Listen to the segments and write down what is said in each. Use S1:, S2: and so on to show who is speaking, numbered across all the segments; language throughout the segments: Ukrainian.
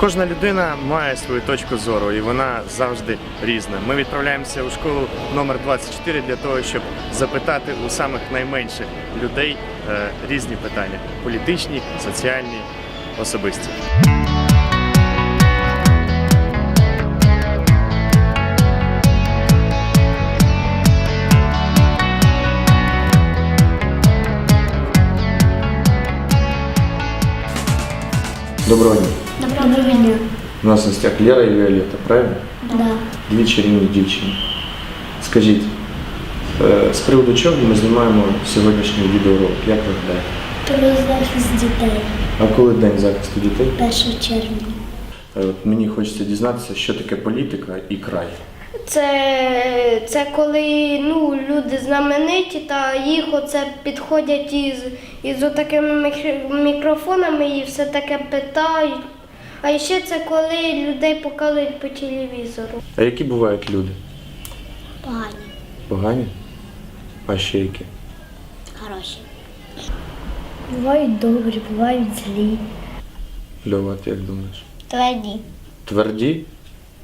S1: Кожна людина має свою точку зору, і вона завжди різна. Ми відправляємося у школу номер 24 для того, щоб запитати у самих найменших людей е, різні питання: політичні, соціальні, особисті. Доброго дня. У нас в гостях Лера і Віолетта, правильно?
S2: Да.
S1: Дві чарівні дівчини. Скажіть, е, з приводу чого ми знімаємо сьогоднішній відеоролик? Як виглядає?
S2: Про захист дітей
S1: А коли день захисту дітей?
S2: 1 червня.
S1: Е, От мені хочеться дізнатися, що таке політика і край.
S3: Це, це коли ну, люди знамениті та їх оце підходять із, із отакими мікро- мікрофонами і все таке питають. А ще це коли людей показують по телевізору.
S1: А які бувають люди?
S2: Погані.
S1: Погані? А ще які?
S2: Хороші. Бувають добрі, бувають злі.
S1: Льова, ти як думаєш?
S2: Тверді.
S1: Тверді?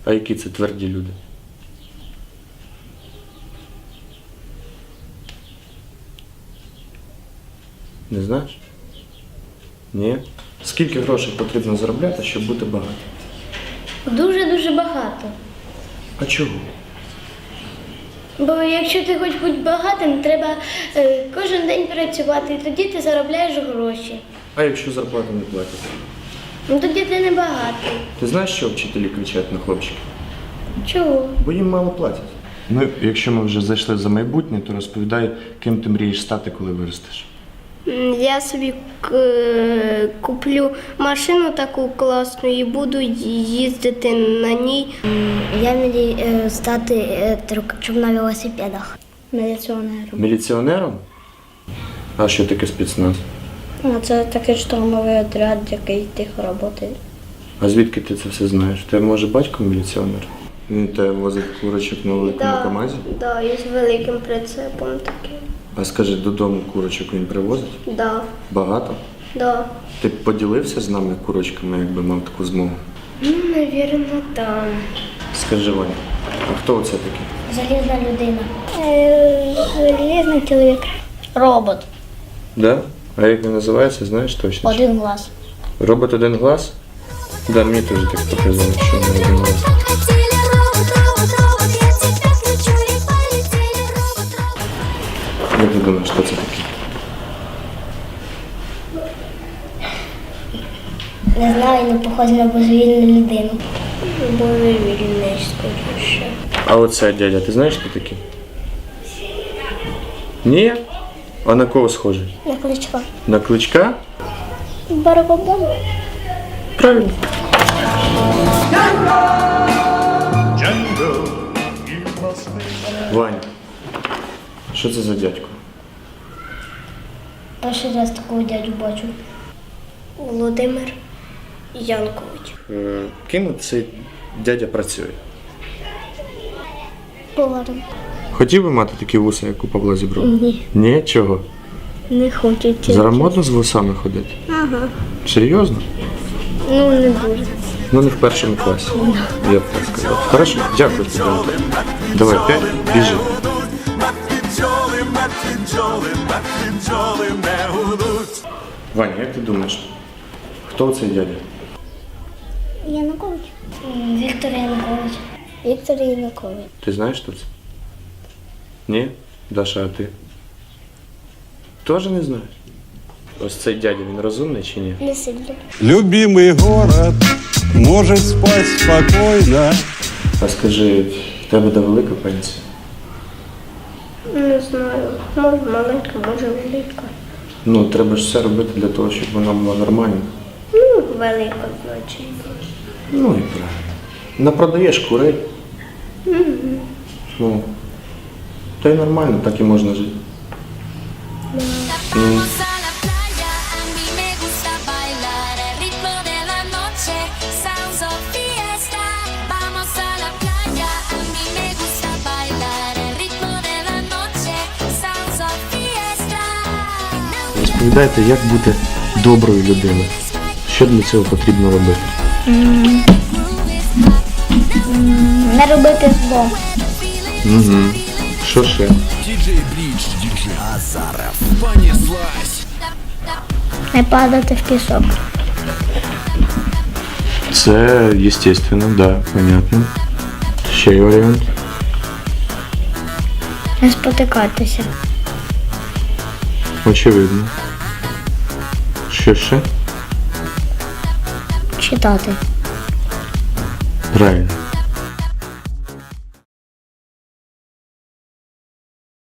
S1: А які це тверді люди? Не знаєш? Ні? Скільки грошей потрібно заробляти, щоб бути багатим?
S3: Дуже-дуже багато.
S1: А чого?
S3: Бо якщо ти хочеш бути багатим, треба е, кожен день працювати, і тоді ти заробляєш гроші.
S1: А якщо зарплату не платять?
S3: Ну тоді ти не багатий.
S1: Ти знаєш, що вчителі кричать на хлопчиків?
S3: Чого?
S1: Бо їм мало платять. Ну, якщо ми вже зайшли за майбутнє, то розповідай, ким ти мрієш стати, коли виростеш.
S3: Я собі куплю машину таку класну і буду їздити на ній.
S2: Я мрію е, стати е, на велосипедах. Міліціонером.
S1: Міліціонером? А що таке спецназ?
S2: Ну, це такий штурмовий отряд, який тихо працює.
S1: А звідки ти це все знаєш? Ти може батько міліціонер? Він тебе возить курочок на великому камазі?
S3: да, із великим прицепом таким.
S1: А скажи, додому курочок він привозить?
S3: Да,
S1: Багато?
S3: да.
S1: Ти б поділився з нами курочками, якби мав таку змогу?
S3: Ну, навірно, там.
S1: Скажи, Ваня, а хто оце такий?
S2: Залізна людина. Е, Залізний чоловік. Робот.
S1: Да? А як він називається, знаєш точно?
S2: Один глаз.
S1: Робот один глаз? Да, мені теж так показали, що він один глаз. Думаєш, що це таке?
S2: Не знаю, не похоже на божевільну людину.
S3: Божевільний, скоріше.
S1: А оце дядя, ти знаєш, хто такий? Ні? А на кого схожий?
S2: На кличко.
S1: На кличка?
S2: Барабабон.
S1: Правильно. Вань, що це за дядько?
S2: Перший раз такого дядю бачу.
S3: Володимир Янкович.
S1: Е, Ким цей дядя працює?
S2: Поваром.
S1: Хотів би мати такі вуса, як у Павла Зіброва?
S2: Ні.
S1: Ні? Чого?
S2: Не хочу.
S1: Зараз модно з вусами ходити?
S2: Ага.
S1: Серйозно?
S2: Ну, не дуже.
S1: Ну не в першому класі. Я б так сказав. Хорошо, дякую тобі. Давай, п'ять, біжи. Ваня, як ти думаєш, хто цей дядя?
S2: Янукович. Віктор Янукович. Віктор Янукович.
S1: Ти знаєш хто це? Ні? Даша, а ти? Теж не знаєш? Ось цей дядя, він розумний чи ні?
S2: Не сильно.
S4: Любимый город может спать спокойно.
S1: А скажи, в тебе де велика пенсія?
S3: Не знаю. Може маленька, може велика.
S1: Ну, треба ж все робити для того, щоб вона була нормальна.
S3: Ну, велика, значить.
S1: Ну і правильно. Напродаєш курей. Ну, то й нормально, так і можна жити.
S5: Vamos
S1: Розповідайте, як бути доброю людиною. Що для цього потрібно робити?
S2: Не робити зло.
S1: Угу. Що ще?
S2: Не падати в пісок.
S1: Це естественно, да, понятно. Ще є варіант.
S2: Не спотикатися.
S1: Очевидно. Що ще?
S2: Читати.
S1: Правильно.